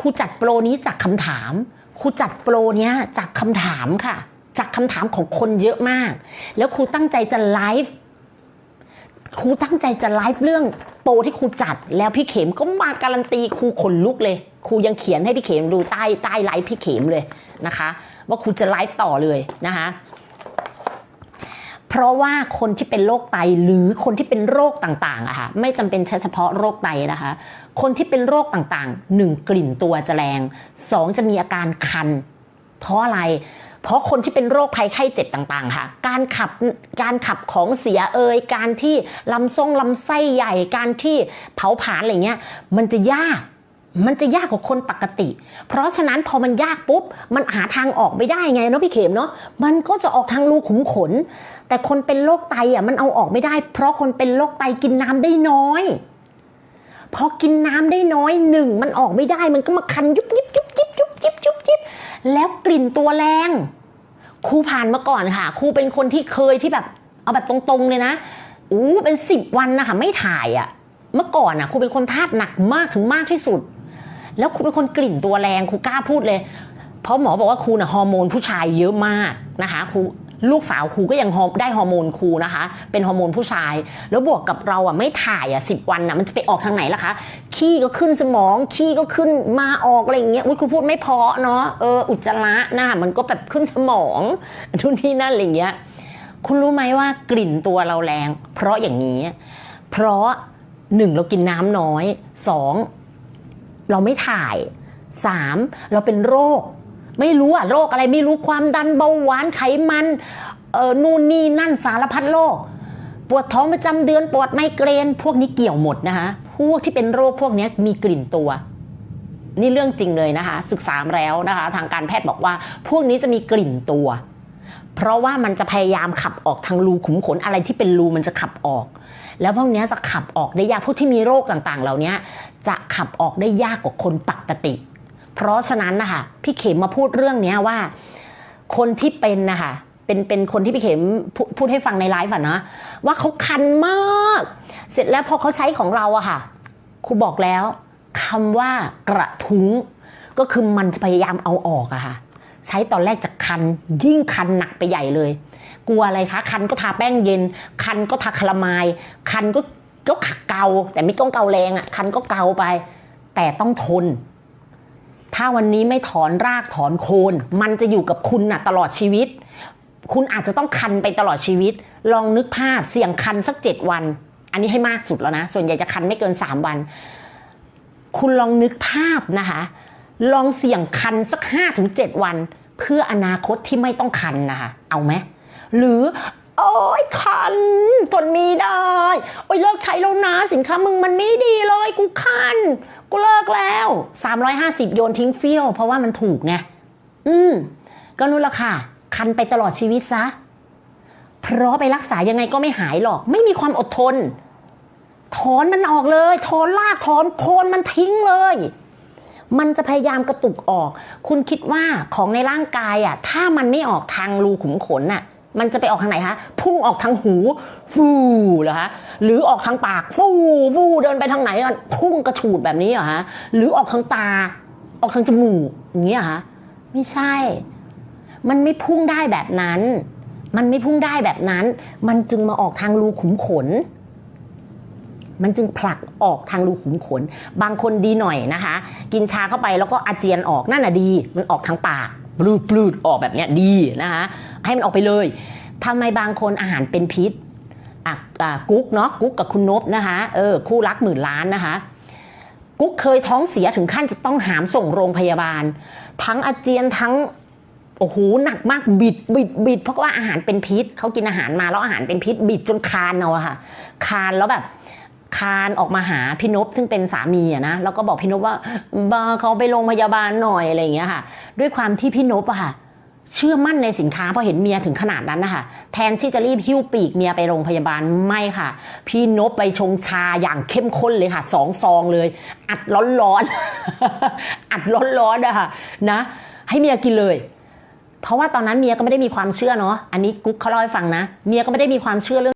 ครูจัดโปรนี้จากคำถามครูจัดโปรเนี้ยจากคำถามค่ะ จากคำถามของคนเยอะมาก แล้วครูตั้งใจจะไลฟ์ครูตั้งใจจะไลฟ์เรื่องโปรที่ครูจัด แล้วพี่เข็มก็มาการันตีครูขนลุกเลยครูยังเขียนให้พี่เข็มดูใต้ใต้ไลฟ์พี่เข็มเลยนะคะ ว่าครูจะไลฟ์ต่อเลยนะคะ เพราะว่าคนที่เป็นโรคไตหรือคนที่เป็นโรคต่างๆอะค่ะไม่จำเป็นเฉพาะโรคไตนะคะ คนที่เป็นโรคต่างๆหนึ่งกลิ่นตัวจะแรงสองจะมีอาการคัน เพราะอะไร เพราะคนที่เป็นโรคภัยไข้เจ็บต่างๆ ค่ะ การขับการขับของเสียเอ่ยการที่ลำทรงลำไส้ใหญ่การที่เผาผลาญอะไรเงี้ยมันจะยาก มันจะยากกว่าคนปกติ เพราะฉะนั้นพอมันยากปุ๊บ มันหาทางออกไม่ได้ไงเนาะพี่เข็มเนาะ มันก็จะออกทางรูขุมขน แต่คนเป็นโรคไตอะมันเอาออกไม่ได้ เพราะคนเป็นโรคไตกินน้ำได้น้อย พอกินน้ำได้น้อยหนึ่งมันออกไม่ได้ มันก็มาคันยุบยิบยุบยิบยุบยิบยุบยิบแล้วกลิ่นตัวแรง ครูผ่านมาก่อนค่ะ ครูเป็นคนที่เคยที่แบบเอาแบบตรงๆเลยนะ อู้เป็นสิบวันนะคะไม่ถ่ายอะ่ะ เมื่อก่อนอะครูเป็นคนธาตุหนักมากถึงมากที่สุด แล้วครูเป็นคนกลิ่นตัวแรงครูกล้าพูดเลย เพราะหมอบอกว่าครูน่ะฮอร์โมนผู้ชายเยอะมากนะคะครูลูกสาวครูก็ยังฮอร์ได้ฮอร์โมนครูนะคะ เป็นฮอร์โมนผู้ชาย แล้วบวกกับเราอะไม่ถ่ายอะสิบวันอะมันจะไปออกทางไหนล่ะคะขี้ก็ขึ้นสมองขี้ก็ขึ้นมาออกอะไรอย่างเงี้ยอุ้ยครูพูดไม่เพอเนาะเอออุจจาระหน่ะมันก็แบบขึ้นสมองทุนที่นั่นอะไรอย่างเงี้ยคุณรู้ไหมว่ากลิ่นตัวเราแรง เพราะอย่างนี้ เพราะหนึ่งเรากินน้ำน้อยสอง เราไม่ถ่ายสามเราเป็นโรค ไม่รู้อะโรคอะไรไม่รู้ความดันเบาหวานไขมันเออนู่นนี่นั่นสารพัดโรคปวดท้องประจำเดือนปวดไมเกรน พวกนี้เกี่ยวหมดนะคะพวกที่เป็นโรคพวกนี้มีกลิ่นตัว นี่เรื่องจริงเลยนะคะ ศึกษาแล้วนะคะ ทางการแพทย์บอกว่า พวกนี้จะมีกลิ่นตัว เพราะว่ามันจะพยายามขับออกทางรูขุมขนอะไรที่เป็นรูมันจะขับออก แล้วพวกเนี้ยจะขับออกได้ยากพวกที่มีโรคต่างๆ เหล่านี้จะขับออกได้ยากกว่าคนปกติ เพราะฉะนั้นนะคะพี่เข็มมาพูดเรื่องเนี้ยว่า คนที่เป็นนะคะเป็นเป็นคนที่พี่เข็มพูพูดให้ฟังในไลฟ์อะนะว่าเขาคันมาก เสร็จแล้วพอเขาใช้ของเราอะค่ะครูบอกแล้วคำว่ากระทุ้งก็คือมันพยายามเอาออกอะค่ะ ใช้ตอนแรกจะคัน ยิ่งคันหนักไปใหญ่เลย กลัวอะไรคะคันก็ทาแป้งเย็น คันก็ทาคาราไมาย คันก็ก็เกา แต่ไม่ต้องเกาแรงอะคันก็เกาไป แต่ต้องทน ถ้าวันนี้ไม่ถอนรากถอนโคน มันจะอยู่กับคุณน่ะตลอดชีวิต คุณอาจจะต้องคันไปตลอดชีวิต ลองนึกภาพเสี่ยงคันสักเจ็ดวัน อันนี้ให้มากสุดแล้วนะ ส่วนใหญ่จะคันไม่เกินสามวัน คุณลองนึกภาพนะคะ ลองเสี่ยงคันสักห้าถึงเจ็ดวัน เพื่ออนาคตที่ไม่ต้องคันนะคะ เอาไหม หรือ โอ้ยคันทนมีได้ โอ้ยเลิกใช้แล้วนะ สินค้ามึงมันไม่ดีเลย กูคัน กูเลิกแล้ว 350 โยนทิ้งเฟี้ยว เพราะว่ามันถูกไง อืม ก็นู่นละค่ะ คันไปตลอดชีวิตซะ เพราะไปรักษายังไงก็ไม่หายหรอก ไม่มีความอดทนถอนมันออกเลย ถอนรากถอนโคนมันทิ้งเลย มันจะพยายามกระตุกออก คุณคิดว่าของในร่างกายอะถ้ามันไม่ออกทางรูขุมขนน่ะมันจะไปออกทางไหนคะ พุ่งออกทางหู ฟูเหรอคะหรือออกทางปาก ฟูฟูเดินไปทางไหนอะพุ่งกระฉูดแบบนี้เหรอฮะหรือออกทางตา ออกทางจมูกอย่างนี้เหรอคะไม่ใช่ มันไม่พุ่งได้แบบนั้น มันไม่พุ่งได้แบบนั้น มันจึงมาออกทางรูขุมขน มันจึงผลักออกทางรูขุมขน บางคนดีหน่อยนะคะ กินชาเข้าไปแล้วก็อาเจียนออกนั่นน่ะดี มันออกทางปากปลืดปลืดออกแบบเนี้ยดีนะคะให้มันออกไปเลยทำไมบางคนอาหารเป็นพิษอะกุ๊กเนาะกุ๊กกับคุณนบนะคะเออคู่รักหมื่นล้านนะคะกุ๊กเคยท้องเสียถึงขั้นจะต้องหามส่งโรงพยาบาล ทั้งอาเจียนทั้งโอ้โหหนักมากบิดบิดบิดเพราะว่าอาหารเป็นพิษเขากินอาหารมาแล้วอาหารเป็นพิษบิดจนคานเอาอะค่ะ คานแล้วแบบ คานออกมาหาพี่นพซึ่งเป็นสามีอะนะแล้วก็บอกพี่นพว่าบาเขาไปโรงพยาบาลหน่อยอะไรอย่างเงี้ยค่ะ ด้วยความที่พี่นพอะค่ะ เชื่อมั่นในสินค้าพอเห็นเมียถึงขนาดนั้นนะคะแทนที่จะรีบหิ้วปีกเมียไปโรงพยาบาลไม่ค่ะ พี่นพไปชงชาอย่างเข้มข้นเลยค่ะสองซองเลย อัดร้อนๆอัดร้อนๆอะค่ะนะ ให้เมียกินเลยเพราะว่าตอนนั้นเมียก็ไม่ได้มีความเชื่อเนาะ อันนี้กุ๊กเขาเล่าให้ฟังนะ เมียก็ไม่ได้มีความเชื่อเรื่อง